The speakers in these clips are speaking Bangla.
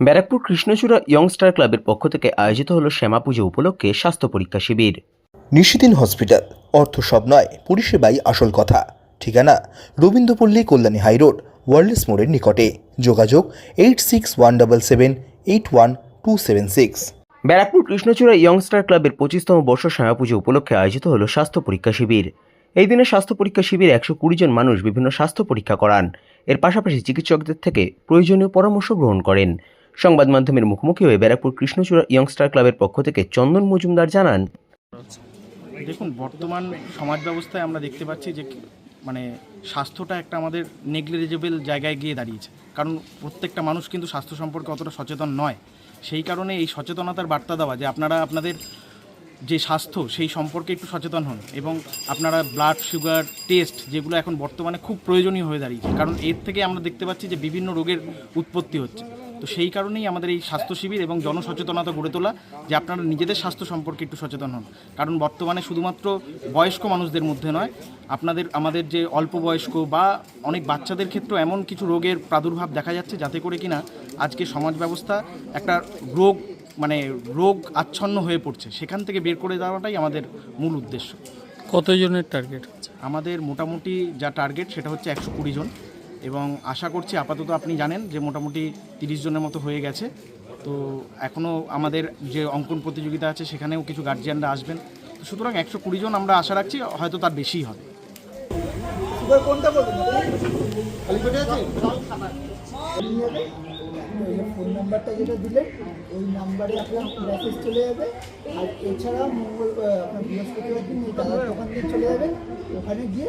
ব্যারাকপুর কৃষ্ণচূড়া ইয়ংস্টার ক্লাবের পক্ষ থেকে আয়োজিত হলো শ্যামা পুজো উপলক্ষে স্বাস্থ্য পরীক্ষা শিবির। নিশিদিন হসপিটাল অর্থ সব নয় পরিষেবাই আসল কথা। ঠিকানা রবীন্দ্রপল্লী কল্যাণী হাইরোড ওয়ার্ল্ডস মোড়ের নিকটে। যোগাযোগ eight six one double seven eight one two seven six Barrackpore Krishnachura youngster ক্লাবের পঁচিশতম বর্ষ শ্যামা পুজো উপলক্ষে আয়োজিত হলো স্বাস্থ্য পরীক্ষা শিবির। এই দিনে স্বাস্থ্য পরীক্ষা শিবিরে একশো কুড়ি জন মানুষ বিভিন্ন স্বাস্থ্য পরীক্ষা করান। এর পাশাপাশি চিকিৎসকদের থেকে প্রয়োজনীয় পরামর্শ গ্রহণ করেন। সংবাদ মাধ্যমের মুখোমুখি হয়ে ব্যারাকপুর কৃষ্ণচূড়া ইয়ংস্টার ক্লাবের পক্ষ থেকে চন্দন মজুমদার জানান, দেখুন, বর্তমান সমাজ ব্যবস্থায় আমরা দেখতে পাচ্ছি যে মানে স্বাস্থ্যটা একটা আমাদের নেগলিজেবল জায়গায় গিয়ে দাঁড়িয়েছে। কারণ প্রত্যেকটা মানুষ কিন্তু স্বাস্থ্য সম্পর্কে অতটা সচেতন নয়। সেই কারণে এই সচেতনতার বার্তা দেওয়া যে আপনারা আপনাদের যে স্বাস্থ্য, সেই সম্পর্কে একটু সচেতন হন এবং আপনারা ব্লাড সুগার টেস্ট যেগুলো এখন বর্তমানে খুব প্রয়োজনীয় হয়ে দাঁড়িয়েছে। কারণ এর থেকে আমরা দেখতে পাচ্ছি যে বিভিন্ন রোগের উৎপত্তি হচ্ছে। তো সেই কারণেই আমাদের এই স্বাস্থ্য শিবির এবং জনসচেতনতা গড়ে তোলা যে আপনারা নিজেদের স্বাস্থ্য সম্পর্কে একটু সচেতন হন। কারণ বর্তমানে শুধুমাত্র বয়স্ক মানুষদের মধ্যে নয় আপনাদের আমাদের যে অল্প বয়স্ক বা অনেক বাচ্চাদের ক্ষেত্রেও এমন কিছু রোগের প্রাদুর্ভাব দেখা যাচ্ছে যাতে করে কিনা আজকে সমাজ ব্যবস্থা একটা রোগ মানে রোগ আচ্ছন্ন হয়ে পড়ছে। সেখান থেকে বের করে দেওয়াটাই আমাদের মূল উদ্দেশ্য। কতজনের টার্গেট আমাদের মোটামুটি যা টার্গেট সেটা হচ্ছে একশো কুড়ি জন। এবং আশা করছি আপাতত আপনি জানেন যে মোটামুটি তিরিশ জনের মতো হয়ে গেছে। তো এখনও আমাদের যে অঙ্কন প্রতিযোগিতা আছে সেখানেও কিছু গার্জিয়ানরা আসবেন। সুতরাং একশো কুড়ি জন আমরা আশা রাখছি, হয়তো তার বেশিই হবে। ফোন নাম্বারটা যেটা দিলেন ওই নাম্বারে আপনার মেসেজ চলে যাবে। আর এছাড়া মঙ্গল আপনার বৃহস্পতিবার দিন ওই দাদার দোকান দিয়ে চলে যাবেন ওখানে গিয়ে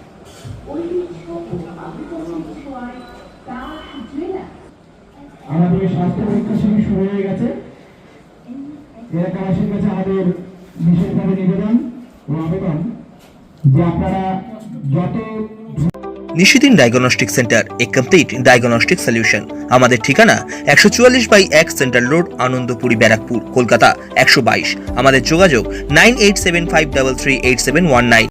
আমাদের স্বাস্থ্য পরীক্ষা শিবির শুরু হয়ে গেছে। এলাকাবাসীর কাছে আমাদের বিশেষভাবে নিবেদন ও আবেদন যে আপনারা যত Nishidin diagnostic centre, a complete diagnostic solution. আমাদের ঠিকানা একশো চুয়াল্লিশ বাই এক সেন্ট্রাল রোড, আনন্দপুরি, ব্যারাকপুর, কলকাতা, একশো বাইশ। আমাদের যোগাযোগ nine eight seven five double three eight seven one nine.